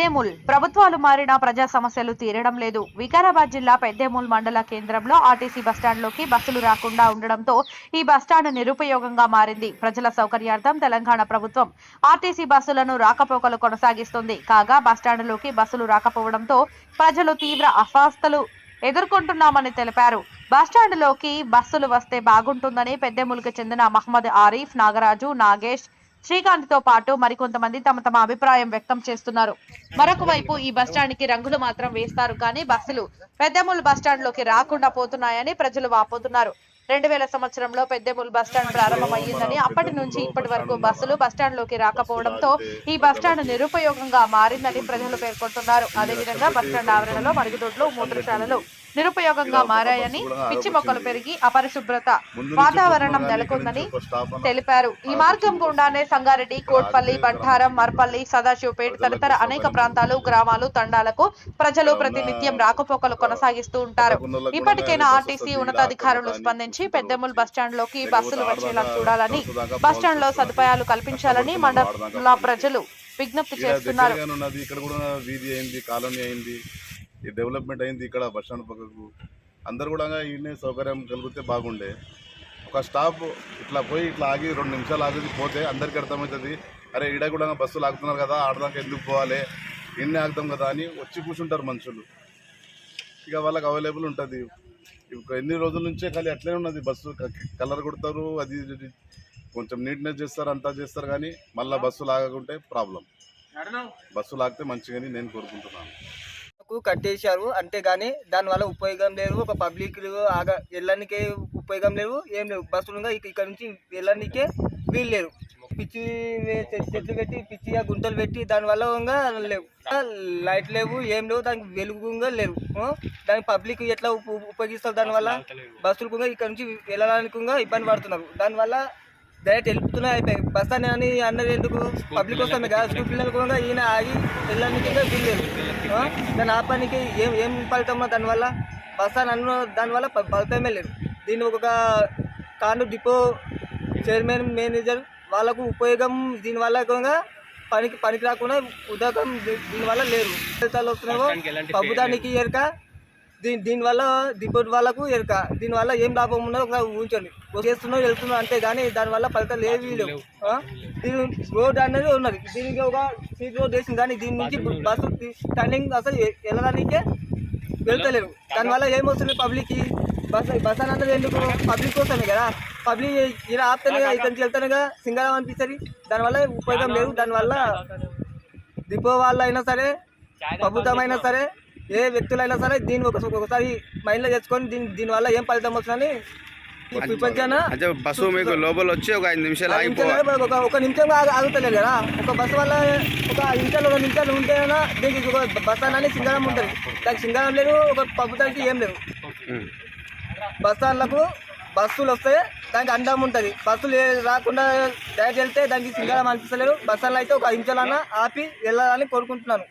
పెద్దేముల్. ప్రభుత్వాలు మారినా ప్రజా సమస్యలు తీరడం లేదు. వికారాబాద్ జిల్లా పెద్దేముల్ మండల కేంద్రంలో ఆర్టీసీ బస్టాండ్లోకి బస్సులు రాకుండా ఉండడంతో ఈ బస్టాండ్ నిరుపయోగంగా మారింది. ప్రజల సౌకర్యార్థం తెలంగాణ ప్రభుత్వం ఆర్టీసీ బస్సులను రాకపోకలు కొనసాగిస్తుంది. కాగా బస్టాండ్లోకి బస్సులు రాకపోవడంతో ప్రజలు తీవ్ర అస్వస్థలు ఎదుర్కొంటున్నామని తెలిపారు. బస్టాండ్లోకి బస్సులు వస్తే బాగుంటుందని పెద్దెములకు చెందిన మహమ్మద్ ఆరిఫ్ నాగరాజు నాగేష్ శ్రీకాంత్తో పాటు మరికొంతమంది తమ తమ అభిప్రాయం వ్యక్తం చేస్తున్నారు. మరొక వైపు ఈ బస్టాండ్కి రంగులు మాత్రం వేస్తారు కానీ బస్సులు పెద్దమూలు బస్టాండ్లోకి రాకుండా పోతున్నాయని ప్రజలు వాపోతున్నారు. రెండు వేల సంవత్సరంలో పెద్దెముల్ బస్టాండ్ ప్రారంభమయ్యిందని అప్పటి నుంచి ఇప్పటి వరకు బస్సులు బస్టాండ్లోకి రాకపోవడంతో ఈ బస్టాండ్ నిరుపయోగంగా మారిందని ప్రజలు పేర్కొంటున్నారు. అదేవిధంగా బస్టాండ్ ఆవరణలో మరుగుదొడ్లు మూత్రశాలలు నిరుపయోగంగా మారాయని పిచ్చి మొక్కలు పెరిగి అపరిశుభ్రత వాతావరణం నెలకొందని తెలిపారు. ఈ మార్గం గుండానే సంగారెడ్డి కోట్పల్లి బంఠారం మర్పల్లి సదాశివపేట్ తదితర అనేక ప్రాంతాలు గ్రామాలు తండాలకు ప్రజలు ప్రతినిత్యం రాకపోకలు కొనసాగిస్తూ ఉంటారు. ఇప్పటికైనా ఆర్టీసీ ఉన్నతాధికారులు స్పందించి పెద్దెముల్ బస్టాండ్లోకి బస్సులు వచ్చేలా చూడాలని బస్టాండ్లో సదుపాయాలు కల్పించాలని మండల ప్రజలు విజ్ఞప్తి చేస్తున్నారు. దగ్గరగానే ఉన్నది ఇక్కడ కూడా వీధి అయింది కాలనీ అయింది ఈ డెవలప్మెంట్ అయింది ఇక్కడ బస్ స్టాండ్ పక్కకు. అందరు కూడా ఈయనే సౌకర్యం కలిగితే బాగుండే. ఒక స్టాప్ ఇట్లా పోయి ఇట్లా ఆగి రెండు నిమిషాలు ఆగి పోతే అందరికీ అర్థమవుతుంది అరే ఈడ కూడా బస్సులు ఆగుతున్నారు కదా ఆడదాకా ఎందుకు పోవాలి? ఇన్ని ఆగుతాం కదా అని వచ్చి కూర్చుంటారు మనుషులు. ఇక వాళ్ళకి అవైలబుల్ ఉంటుంది. ఇక ఎన్ని రోజుల నుంచే ఖాళీ అట్లనే ఉన్నది. బస్సు కలర్ కొడతారు అది కొంచెం నీట్నెస్ చేస్తారు అంతా చేస్తారు కానీ మళ్ళీ బస్సు లాగకుంటే ప్రాబ్లం. బస్సు లాగితే మంచిగాని నేను కోరుకుంటున్నాను. కు కట్టేశారు. అంతేగాని దానివల్ల ఉపయోగం లేదు. ఒక పబ్లిక్ ఆగా వెళ్ళడానికే ఉపయోగం లేవు ఏం లేవు బస్సులుగా ఇక- ఇక్కడ నుంచి వెళ్ళడానికే వీలు లేరు పిచ్చి చెట్లు పెట్టి పిచ్చిగా గుంటలు పెట్టి దానివల్ల లేవు. లైట్ లేవు. ఏం లేవు. దానికి వెలుగుగా లేవు? దానికి పబ్లిక్ ఎట్లా ఉప- ఉపయోగిస్తారు దానివల్ల బస్సులు కూడా ఇక్కడ నుంచి వెళ్ళడానికి ఇబ్బంది పడుతున్నారు. దానివల్ల డైరెక్ట్ వెళ్ళిపోతున్నాయి అయిపోయాయి బస్ అని అని అన్నది ఎందుకు? పబ్లిక్ వస్తామే కదా స్కూల్ పిల్లలు కూడా ఈయన ఆగి వెళ్ళడానికి ఇంకా వీల్లేదు ఆ? దాన్ని ఆపడానికి ఏం ఏం ఫలితం దానివల్ల బస్ అని అన్న దానివల్ల ఫలితమే లేదు. దీన్ని ఒక కాండు డిపో చైర్మన్ మేనేజర్ వాళ్ళకు ఉపయోగం దీనివల్ల కూడా పనికి పనికి రాకుండా ఉదకం దీ- దీనివల్ల లేరు. ఫలితాలు వస్తున్నాయో ప్రభుత్వానికి ఎరక దీని దీనివల్ల డిపోట్ వాళ్ళకు ఎరక దీనివల్ల ఏం లాభం ఉన్నదో ఒకసారి ఊహించండి. చేస్తున్నారు వెళ్తున్నారు అంతే కానీ దానివల్ల ఫలితాలు ఏవి లేవు? దీని రోడ్ అనేది ఉన్నది. దీనికి ఒక సీట్ రోడ్ వేసింది కానీ దీని నుంచి బస్సు టర్నింగ్ అసలు వెళ్ళడానికే వెళ్తలేరు దానివల్ల ఏమొస్తుంది పబ్లిక్కి? బస్ బస్ అని అన్నది ఎందుకు? పబ్లిక్ కోసమే కదా. పబ్లిక్ ఇలా ఆపుతానే ఇక్కడి నుంచి వెళ్తానుగా సింగళం అనిపిస్తుంది. దానివల్ల ఉపయోగం లేదు. దానివల్ల డిపో వాళ్ళు అయినా సరే ప్రభుత్వం అయినా సరే ఏ వ్యక్తులైనా సరే దీన్ని ఒక ఒకసారి మైండ్లో తెచ్చుకొని దీని దీనివల్ల ఏం ఫలితం వస్తుందని అంటే బస్సు మీకు లోపల వచ్చి ఒక ఐదు నిమిషాలు ఆగిపోవాలి ఒక నిమిషం ఆగు- ఆగుతలేదు కదా. ఒక బస్సు వల్ల ఒక నిమిషాలు ఒక నిమిషాలు ఉంటేనా దీనికి ఒక బస్ అనేది సింగళం ఉంటుంది. దానికి సింగళం లేదు ఒక ప్రభుత్వానికి ఏం లేదు. బస్ స్టాండ్లకు బస్సులు వస్తే దానికి అండం ఉంటుంది. బస్సులు రాకుండా డైరెక్ట్ వెళ్తే దానికి సింగళం అనిపిస్తలేదు. బస్ స్టాండ్లో అయితే ఒక నిమిషాలన్నా ఆపి వెళ్ళాలని కోరుకుంటున్నాను.